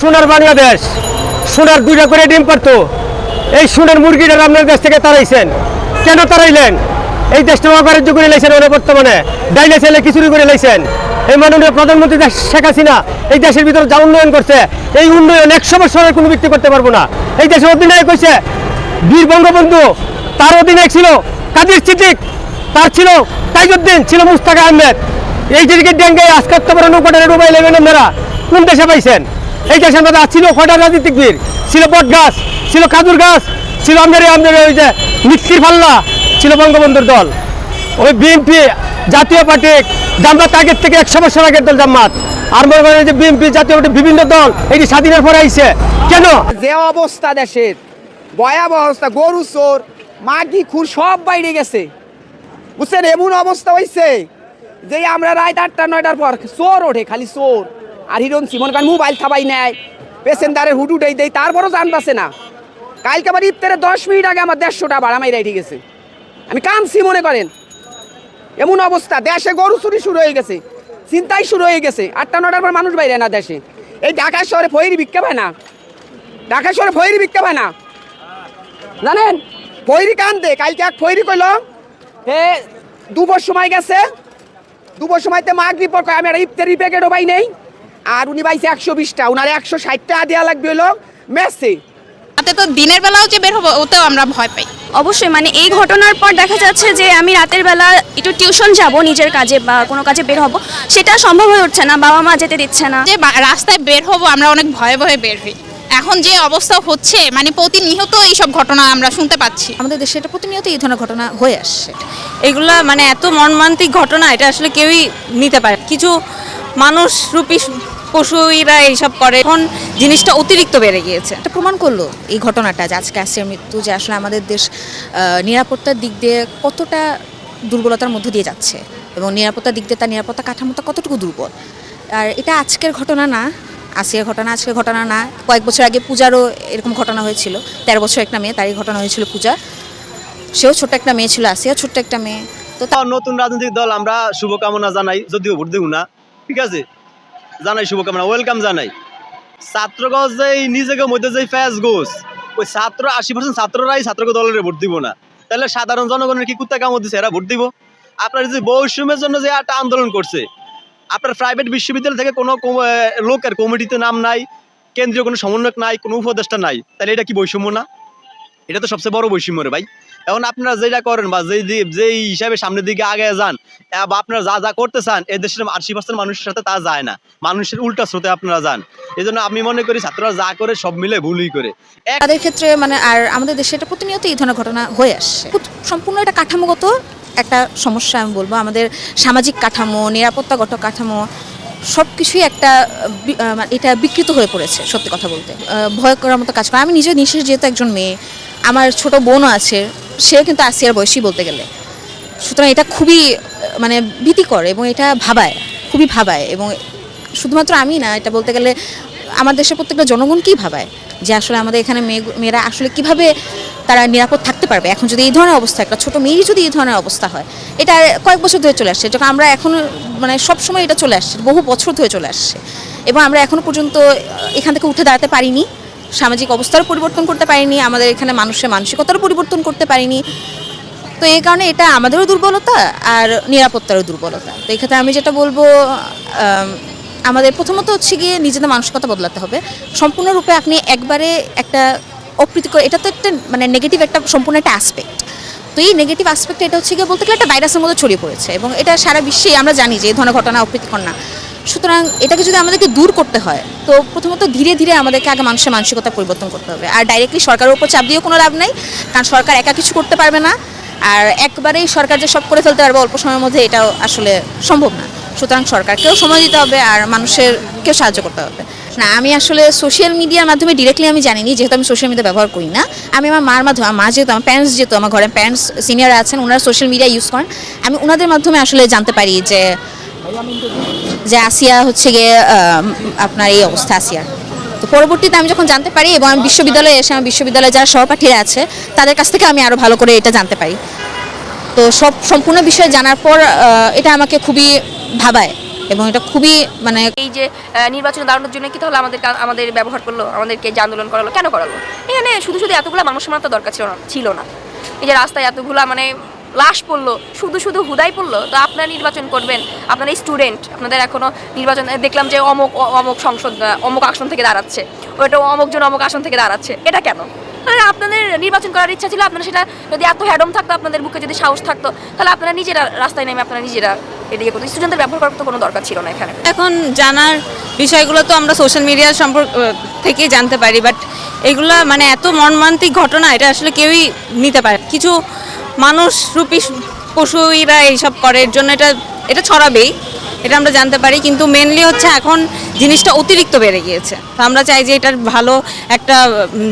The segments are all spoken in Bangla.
সোনার বাংলাদেশ সোনার দুইটা করে ডিম পারতো। এই সোনার মুরগিটা আপনার দেশ থেকে তাড়াইছেন কেন তাড়াইলেন এই দেশটা অকার্য করে লাইছেন ওরা বর্তমানে। ডাইলে ছেলে খিচুড়ি করে লাইছেন। এই মাননীয় প্রধানমন্ত্রী শেখ হাসিনা এই দেশের ভিতরে যা উন্নয়ন করছে, এই উন্নয়ন একশো বছরের কোনো ব্যক্তি করতে পারব না। এই দেশের অধিনায়ক হয়েছে বীর বঙ্গবন্ধু। তার অধিনায়ক ছিল কাদির সিদ্দিক। তার ছিল তাইজুদ্দিন, ছিল মুস্তাক আহমেদ। এই যেদিকে ডেঙ্গে আজকাল তো বড় নৌকাটা ডুবাই লেবেন আপনারা। কোন দেশে পাইছেন? এই দেশের মধ্যে ছিল কয়টা রাজনীতিকবিদ ছিল বট গাছ ছিল কাজুর গাছ, ছিল আমাদের আমাদের ওই যে মিক্সির পাল্লা, ছিল বঙ্গবন্ধুর দল। ওই বিএনপি জাতীয় পার্টি, জামাত আগের থেকে একশো বছর আগের দল জামাত। আর মনে করেন যে বিএনপি জাতীয় পার্টি বিভিন্ন দল এটি স্বাধীনের পরে আইছে। কেন? যে অবস্থা দেশের, ভয়াবহ অবস্থা, গরু চোর, মাগি, খুর সব বাইরে গেছে। বুঝছেন? এমন অবস্থা হয়েছে যে আমরা রাত আটটা, নয়টার পর চোর ওঠে, খালি চোর। আর হিরণ সিমন কারণ মোবাইল থাবাই নেয় পেসেন্টারের হুট উঠেই দেয় তারপরও জানতাছে না। কালকে আবার ইফতারে দশ মিনিট আগে আমার দেড়শোটা ভাড়া মাইরাই ঠিক আছে আমি কামছি মনে করেন। এমন অবস্থা, দেশে গরু চুরি শুরু হয়ে গেছে চিন্তাই শুরু হয়ে গেছে, আটটা নটার পর মানুষ বাইরে না দেশে। এই ঢাকা শহরে ফয়েরি বিক্ষেপ হয় না। ঢাকা শহরে ফয়েরি বিক্ষেপ হয় না। জানেন, ফয়েরি কান্দে, কালকে এক ফয়েরি কইল, হে, দুপুর সময় গেছে, দুপুর সময়তে মাগ রিপোর্ট আমি একটা ইফতারি প্যাকেটও পাই নেই। আর উনি পাইছে একশো বিশটা উনার একশো ষাটটা দেওয়া লাগবে হলো মেসে। তাতে তো দিনের বেলাও যে বের হব ওতেও আমরা ভয় পাই। অবশ্যই মানে এই ঘটনার পর দেখা যাচ্ছে যে আমি রাতের বেলা একটু টিউশন যাব নিজের কাজে বা কোনো কাজে বের হব সেটা সম্ভব হয়ে উঠছে না বাবা মা যেতে দিচ্ছে না। যে বা- রাস্তায় বের হব আমরা অনেক ভয়ে ভয়ে বের হই। এখন যে অবস্থা হচ্ছে মানে প্রতিনিয়ত এইসব ঘটনা আমরা শুনতে পাচ্ছি। আমাদের দেশে এটা প্রতিনিয়ত এই ধরনের ঘটনা হয়ে আসছে। এগুলা মানে এত মর্মান্তিক ঘটনা এটা আসলে কেউই নিতে পারে কিছু মানুষ রূপী পশুরা এইসব করে এখন জিনিসটা অতিরিক্ত বেড়ে গিয়েছে। এটা প্রমাণ করল এই ঘটনাটা যে আজকে আসিয়ার মৃত্যু যে আসলে আমাদের দেশ নিরাপত্তার দিক দিয়ে কতটা দুর্বলতার মধ্য দিয়ে যাচ্ছে এবং নিরাপত্তার দিক দিয়ে তার নিরাপত্তা কাঠামোটা কতটুকু দুর্বল। আর এটা আজকের ঘটনা না আসিয়ার ঘটনা আজকের ঘটনা না কয়েক বছর আগে পূজারও এরকম ঘটনা হয়েছিল তেরো বছর একটা মেয়ে তারই ঘটনা হয়েছিল পূজা। সেও ছোট্ট একটা মেয়ে ছিল আসিয়া ছোট্ট একটা মেয়ে। তা নতুন রাজনৈতিক দল আমরা শুভকামনা জানাই যদিও ভোট দেব না ঠিক আছে? জানাই শুভকামনা ওয়েলকাম জানাই। ছাত্রগঞ্জ যে এই নিজেকে মধ্যে যে ফ্যাস গোস ওই ছাত্র আশি পার্সেন্ট ছাত্ররাই ছাত্রকে দলের ভোট দিব না। তাহলে সাধারণ জনগণের কি কুত্তা কামড় দিচ্ছে এরা ভোট দিব। আপনার যে বৈষম্যের জন্য যে একটা আন্দোলন করছে, আপনার প্রাইভেট বিশ্ববিদ্যালয় থেকে কোনো লোকের কমিটিতে নাম নাই, কেন্দ্রীয় কোনো সমন্বয়ক নাই, কোনো উপদেষ্টা নাই, তাহলে এটা কি বৈষম্য না? এটা তো সবচেয়ে বড় বৈষম্য রে ভাই। এখন আপনারা যেটা করেন বা যেই যেই হিসাবে সামনের দিকে আগে যান বা আপনারা যা যা করতে চান এই দেশের আশি পার্সেন্ট মানুষের সাথে তা যায় না। মানুষের উল্টা স্রোতে আপনারা যান। এই জন্য আমি মনে করি ছাত্ররা যা করে সব মিলে ভুলই করে। তাদের ক্ষেত্রে মানে আর আমাদের দেশে এটা প্রতিনিয়ত এই ধরনের ঘটনা হয়ে আসছে। সম্পূর্ণ এটা কাঠামোগত একটা সমস্যা আমি বলব। আমাদের সামাজিক কাঠামো, নিরাপত্তাগত কাঠামো সব কিছুই একটা মানে এটা বিকৃত হয়ে পড়েছে, সত্যি কথা বলতে। ভয় করার মতো কাজ করে আমি নিজে নিঃশেষ যেহেতু একজন মেয়ে আমার ছোট বোনও আছে, সেও কিন্তু আসিয়ার বয়সী বলতে গেলে। সুতরাং এটা খুবই মানে ভীতিকর এবং এটা ভাবায়, খুবই ভাবায় এবং শুধুমাত্র আমি না, এটা বলতে গেলে আমার দেশের প্রত্যেকটা জনগণ জনগণকেই ভাবায় যে আসলে আমাদের এখানে মেয়ে, মেয়েরা আসলে কীভাবে তারা নিরাপদ থাকতে পারবে। এখন যদি এই ধরনের অবস্থা, একটা ছোট মেয়েরই যদি এই ধরনের অবস্থা হয়, এটা কয়েক বছর ধরে চলে আসছে। যখন আমরা এখন মানে সব সময় এটা চলে আসছে, বহু বছর ধরে চলে আসছে। এবং আমরা এখনও পর্যন্ত এখান থেকে উঠে দাঁড়াতে পারিনি। সামাজিক অবস্থারও পরিবর্তন করতে পারিনি, আমাদের এখানে মানুষের মানসিকতারও পরিবর্তন করতে পারিনি। তো এই কারণে এটা আমাদেরও দুর্বলতা আর নিরাপত্তারও দুর্বলতা। তো এক্ষেত্রে আমি যেটা বলব আমাদের প্রথমত হচ্ছে গিয়ে নিজেদের মানসিকতা বদলাতে হবে। সম্পূর্ণরূপে আপনি একবারে একটা অপ্রীতিকর, এটা তো একটা মানে নেগেটিভ একটা সম্পূর্ণ একটা অ্যাসপেক্ট তো এই নেগেটিভ অ্যাসপেক্ট এটা হচ্ছে গিয়ে বলতে গেলে একটা ভাইরাসের মধ্যে ছড়িয়ে পড়েছে। এবং এটা সারা বিশ্বেই আমরা জানি যে এই ধরনের ঘটনা অপ্রীতিকর না। সুতরাং এটাকে যদি আমাদেরকে দূর করতে হয়, তো প্রথমত ধীরে ধীরে আমাদেরকে আগে মানুষের মানসিকতা পরিবর্তন করতে হবে। আর ডাইরেক্টলি সরকারের উপর চাপ দিয়েও কোনো লাভ নাই, কারণ সরকার একা কিছু করতে পারবে না। আর একবারেই সরকার যে সব করে ফেলতে পারবে অল্প সময়ের মধ্যে, এটাও আসলে সম্ভব না। সুতরাং সরকারকেও সময় দিতে হবে আর মানুষেরকেও সাহায্য করতে হবে। না, আমি আসলে সোশ্যাল মিডিয়ার মাধ্যমে ডিরেক্টলি আমি জানিনি, যেহেতু আমি সোশ্যাল মিডিয়া ব্যবহার করি না। আমি আমার মার মাধ্যমে মা যেহেতু, আমার প্যারেন্টস যেহেতু, আমার ঘরে প্যারেন্টস সিনিয়র আছেন, ওনারা সোশ্যাল মিডিয়া ইউজ করেন। আমি ওনাদের মাধ্যমে আসলে জানতে পারি যে যে আসিয়া হচ্ছে গিয়ে আপনার এই অবস্থা আসিয়ার তো পরবর্তীতে আমি যখন জানতে পারি এবং আমি বিশ্ববিদ্যালয়ে এসে আমার বিশ্ববিদ্যালয়ে যারা সহপাঠীরা আছে, তাদের কাছ থেকে আমি আরও ভালো করে এটা জানতে পারি। তো সব সম্পূর্ণ বিষয় জানার পর এটা আমাকে খুবই ভাবায় এবং এটা খুবই মানে এই যে নির্বাচন দাঁড়ানোর জন্য কি তাহলে আমাদের আমাদের ব্যবহার করল, আমাদেরকে যে আন্দোলন করালো, কেন করালো? এখানে শুধু শুধু এতগুলো মানুষ মারা দরকার ছিল না ছিল না। এই যে রাস্তায় এতগুলা মানে লাশ পড়ল, শুধু শুধু হুদাই পড়ল? তো আপনারা নির্বাচন করবেন। আপনারা স্টুডেন্ট আপনাদের এখনও নির্বাচন দেখলাম যে অমুক অমুক সংসদ অমুক আসন থেকে দাঁড়াচ্ছে। ওইটা অমুক জন অমুক আসন থেকে দাঁড়াচ্ছে। এটা কেন? তাহলে আপনাদের নির্বাচন করার ইচ্ছা ছিল, আপনারা সেটা যদি এত হ্যাডম থাকতো, আপনাদের বুকে যদি সাহস থাকতো, তাহলে আপনারা নিজেরা রাস্তায় নেমে আপনারা নিজেরা এদিকে করতো স্টুডেন্টদের ব্যবহার করার তো কোনো দরকার ছিল না এখানে। এখন জানার বিষয়গুলো তো আমরা সোশ্যাল মিডিয়ার সম্পর্ক থেকেই জানতে পারি বাট এগুলো মানে এত মর্মান্তিক ঘটনা, এটা আসলে কেউই নিতে পারে কিছু মানুষ, রূপী পশুরা এইসব করে, এর জন্য এটা এটা ছড়াবেই, এটা আমরা জানতে পারি, কিন্তু মেনলি হচ্ছে এখন জিনিসটা অতিরিক্ত বেড়ে গিয়েছে। তো আমরা চাই যে এটার ভালো একটা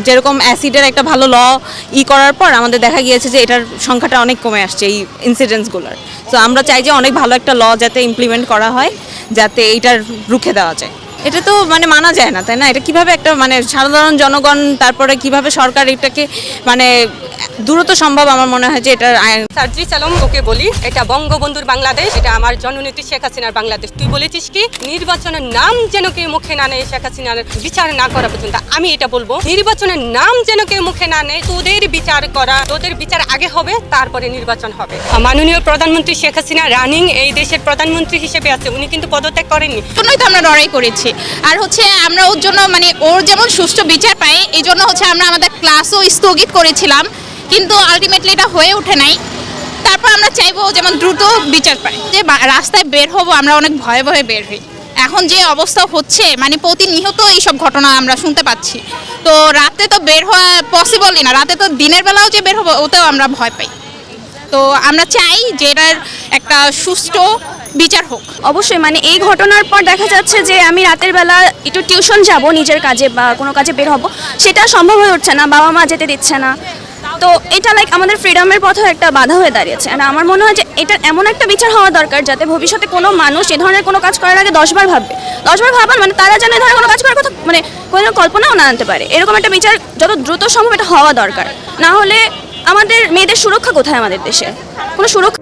যেরকম অ্যাসিডের একটা ভালো ল ই করার পর আমাদের দেখা গিয়েছে যে এটার সংখ্যাটা অনেক কমে আসছে এই ইনসিডেন্টসগুলোর তো আমরা চাই যে অনেক ভালো একটা ল যাতে ইমপ্লিমেন্ট করা হয়, যাতে এইটার রুখে দেওয়া যায়। এটা তো মানে মানা যায় না, তাই না? এটা কীভাবে একটা মানে সাধারণ জনগণ, তারপরে কীভাবে সরকার এটাকে মানে দূরত সম্ভব আমার মনে হয় যে এটার আইন সার্জিস আলম, ওকে বলি, এটা বঙ্গবন্ধুর বাংলাদেশ, এটা আমার জননেত্রী শেখ হাসিনার বাংলাদেশ। তুই বলেছিস কি, নির্বাচনের নাম যেন কেউ মুখে না নেয় শেখ হাসিনার বিচার না করা পর্যন্ত। আমি এটা বলব, নির্বাচনের নাম যেন কেউ মুখে না নেয়, তোদের বিচার করা, তোদের বিচার আগে হবে, তারপরে নির্বাচন হবে। মাননীয় প্রধানমন্ত্রী শেখ হাসিনা রানিং এই দেশের প্রধানমন্ত্রী হিসেবে আছে, উনি কিন্তু পদত্যাগ করেননি। জন্যই তো আমরা লড়াই করেছি। আর হচ্ছে আমরা ওর জন্য মানে ওর যেমন সুষ্ঠু বিচার পাই এই জন্য হচ্ছে আমরা আমাদের ক্লাসও স্থগিত করেছিলাম। কিন্তু আলটিমেটলি এটা হয়ে ওঠে নাই। তারপর আমরা চাইব যেমন দ্রুত বিচার পাই যে রাস্তায় বের হব, আমরা অনেক ভয়ে ভয়ে বের হই। এখন যে অবস্থা হচ্ছে মানে প্রতিনিয়ত এইসব ঘটনা আমরা শুনতে পাচ্ছি। তো রাতে তো বের হওয়া পসিবলই না, রাতে তো দিনের বেলাও যে বের হব, ওতেও আমরা ভয় পাই। তো আমরা চাই যে এটার একটা সুষ্ঠু বিচার হোক। অবশ্যই মানে এই ঘটনার পর দেখা যাচ্ছে যে আমি রাতের বেলা একটু টিউশন যাব, নিজের কাজে বা কোনো কাজে বের হব। সেটা সম্ভব হয়ে উঠছে না বাবা মা যেতে দিচ্ছে না। তো এটা লাইক আমাদের ফ্রিডমের পথেও একটা বাধা হয়ে দাঁড়িয়েছে। আর আমার মনে হয় যে এটা এমন একটা বিচার হওয়া দরকার, যাতে ভবিষ্যতে কোনো মানুষ এ ধরনের কোনো কাজ করার আগে দশবার ভাববে। দশবার ভাবার মানে তারা যেন এ ধরনের কোনো কাজ করার কথা মানে কোনো কল্পনাও না আনতে পারে। এরকম একটা বিচার যত দ্রুত সম্ভব এটা হওয়া দরকার। না হলে আমাদের মেয়েদের সুরক্ষা কোথায় আমাদের দেশে? কোনো সুরক্ষা